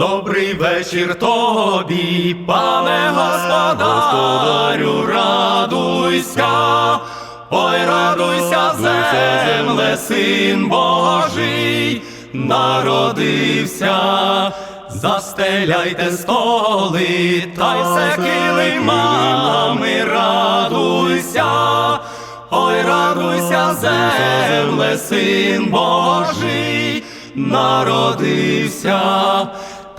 Добрий вечір тобі, пане господарю, радуйся, ой, радуйся, земле, син Божий, народився, застеляйте столи, та й все килимами, радуйся, ой, радуйся, земле, син Божий, народився.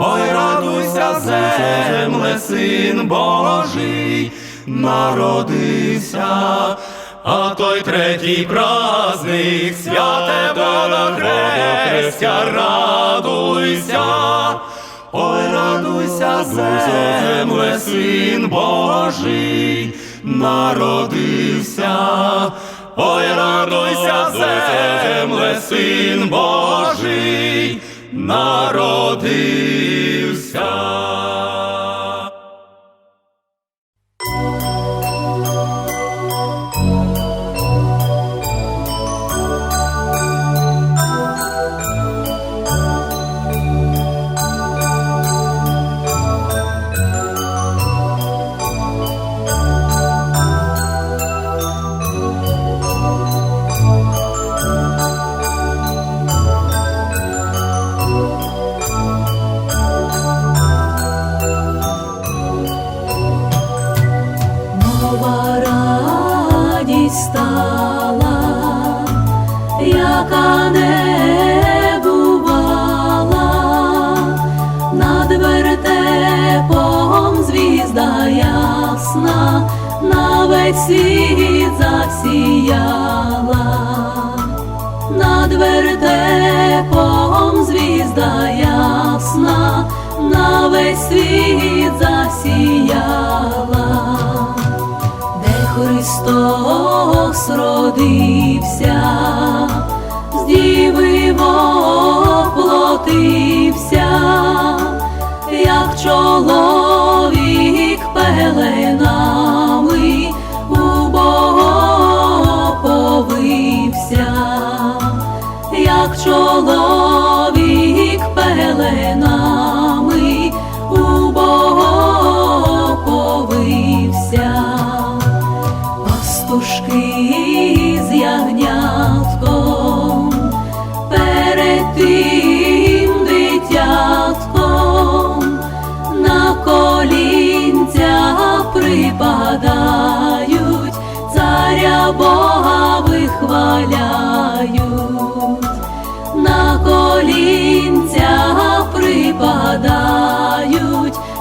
ой, радуйся, земле, син Божий, народився, а той третій праздник святе Хрестя, радуйся, ой, радуйся, земле, син Божий, народився, ой, радуйся, земле, син Божий, народився. Яка не бувала, над вертепом звізда ясна, на весь світ засіяла, над вертепом звізда ясна, на весь світ засіяла. Де Христос родився, діви воплотився, як чоловік пеленами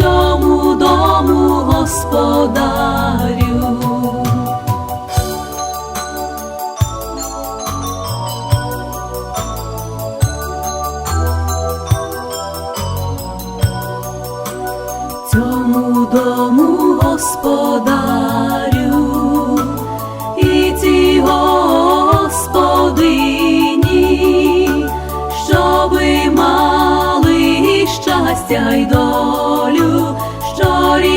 цьому дому господарю. Цьому дому господарю і цій господині, щоби мали щастя й долю,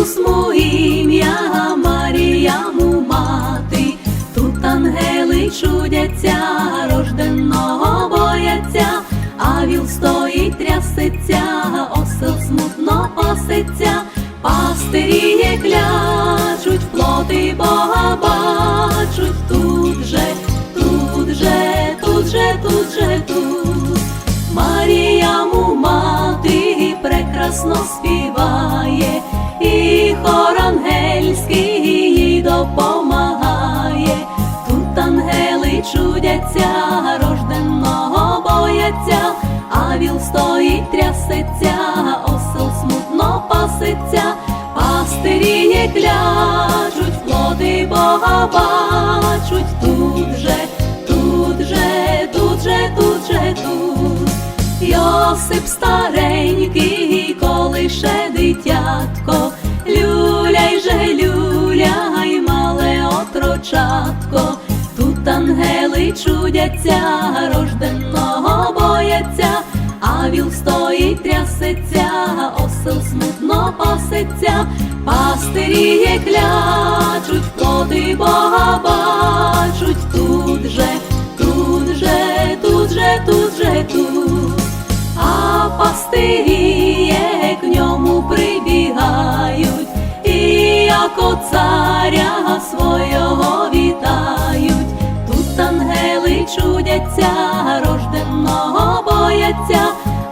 Ісус му ім'я, Марія му мати, тут ангели чудяться, рожденого бояться, а віл стоїть, трясеться, осел смутно пасеться, пастирі є клячуть, плоти Бога бачуть, тут же, тут же, тут же, тут же, тут. Марія му мати прекрасно співає, хор ангельський їй допомагає. Тут ангели чудяться, рожденого бояться, а віл стоїть, трясеться, осел смутно пасеться, пастирі є клячуть, плоди Бога бачуть, тут же, тут же, тут же, тут же, тут. Йосип старенький, отрочатко, тут ангели чудяться, рожденого бояться, а віл стоїть, трясеться, осел смутно пасеться, пастирі є клячуть, плоди Бога бачуть, тут же, тут же, тут же, тут же, тут. А пастирі к ньому прибігають, як царя свого вітають, тут ангели чудяться, рожденого бояться,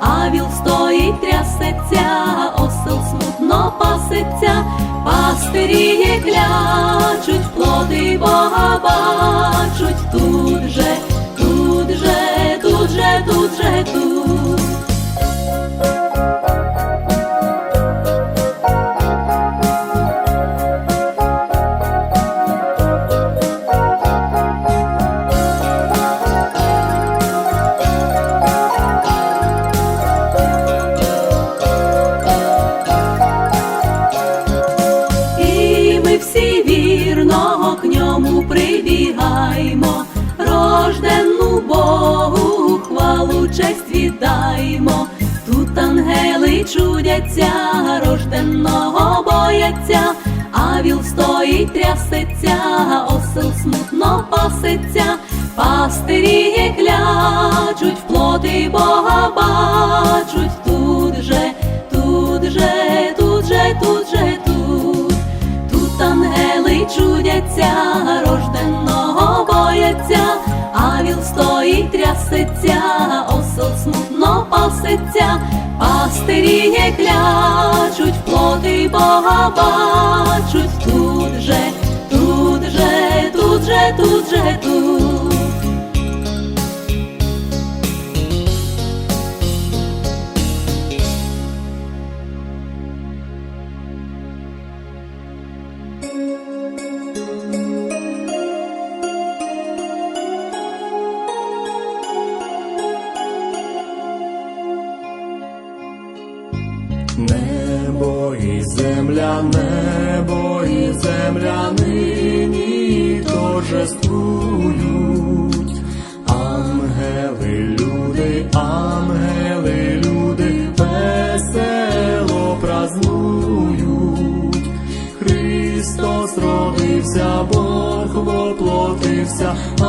а віл стоїть, трясеться, осел смутно пасеться, пастирі клячуть, плоди Бога бачуть, тут же, тут же, тут же, тут же, тут. Пасеться, пастирі є клячуть, плоти Бога бачуть, тут же, тут же, тут же, тут же, тут. Тут ангели чудяться, рожденого бояться, а віл стоїть, трясеться, осел смутно пасеться, пастирі є клячуть, плоти Бога бачуть, тут же, тут же, тут. Небо і земля, небо і земля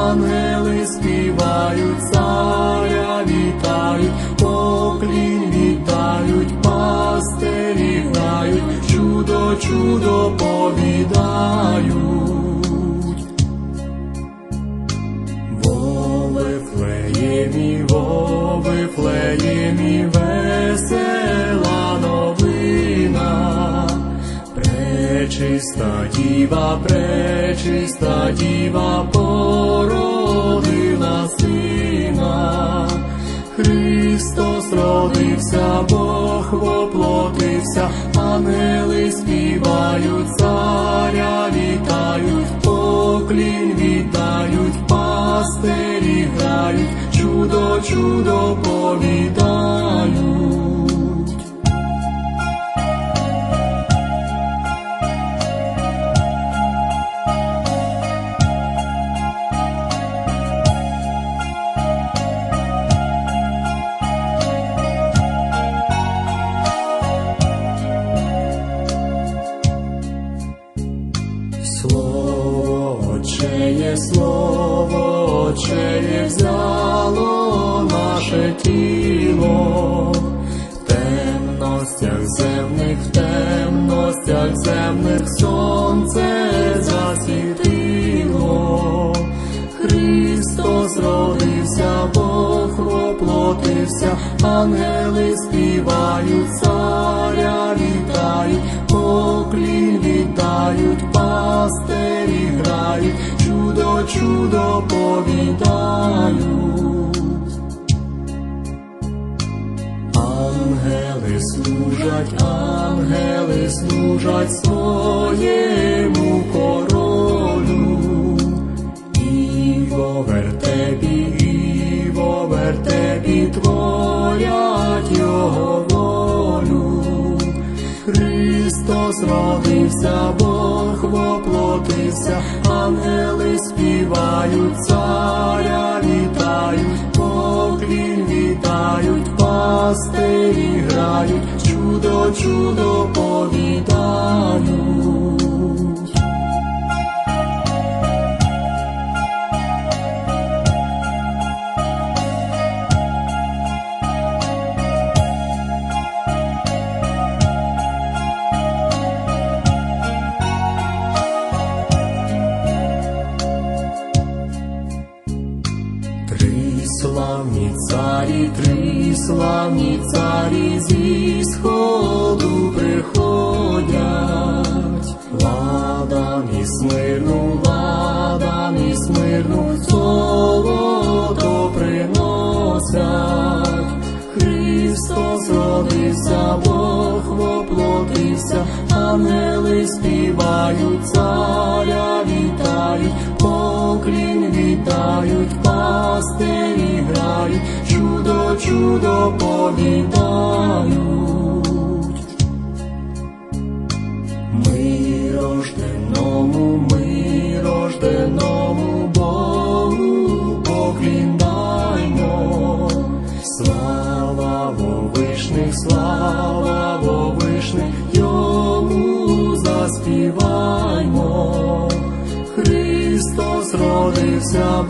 ангели співають, царя вітають, поклінь віддають, пастирі грають, чудо, чудо повідають. Во Вифлеємі, во Вифлеємі, весела новина, Пречиста діва, пречиста діва породила сина. Христос родився, Бог воплотився, ангели співають, царя вітають, поклін віддають, пастирі грають, чудо, чудо повідають. Ангели співають, царя вітають, поклін віддають, пастирі грають, чудо, чудо повідають. Ангели служать, ангели служать своєму королю. І во вертепі, і во вертепі творять його волю. Христос родився, Бог воплотився, ангели співають, царя вітають, поклін вітають, пастирі грають, чудо, чудо повідають. Славні царі, три славні царі зі сходу приходять, ладан і смирну, ладан і смирну, золото приносять. Христос родився, Бог воплотився, ангели співають, царя вітають, поклін віддають, пастирі грають, чудо, чудо повідають. Ми рожденому, ми рожденому Богу покліндаймо. Слава вовишних, слава вовишних, йому заспіваймо. Христос родився,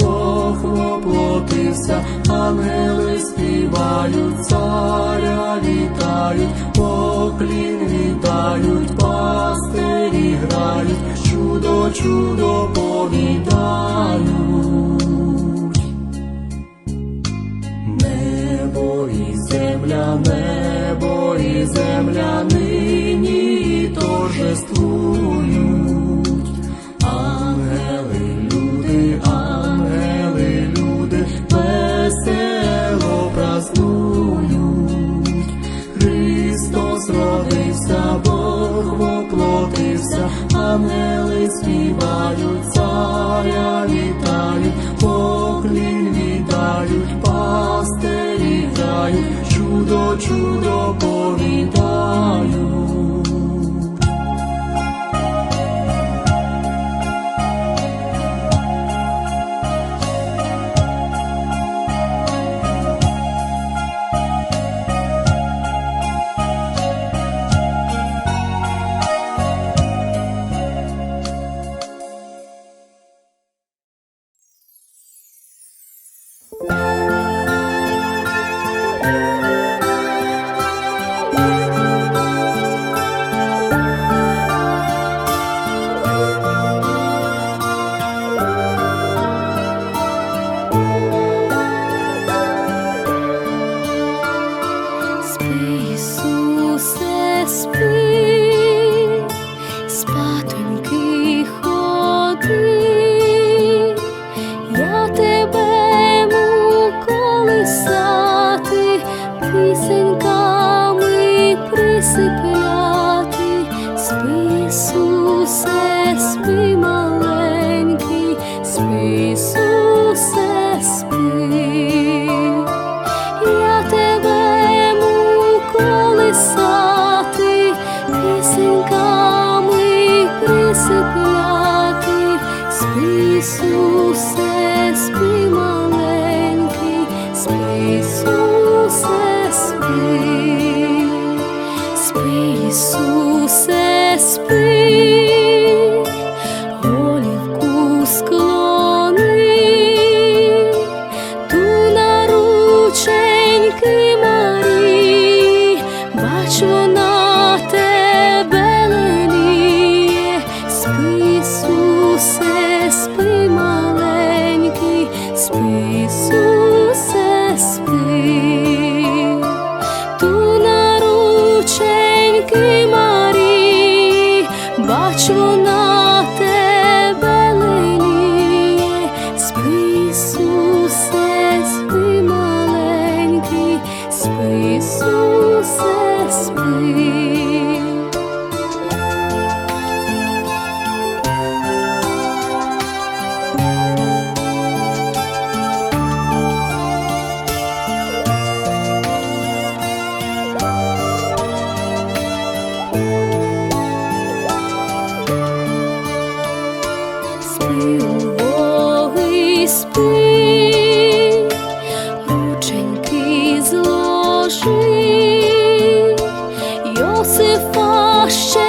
воплотився, ангели співають, царя вітають, поклін вітають, пастирі грають, чудо, чудо повідають. Небо і земля, небо so se for cheio.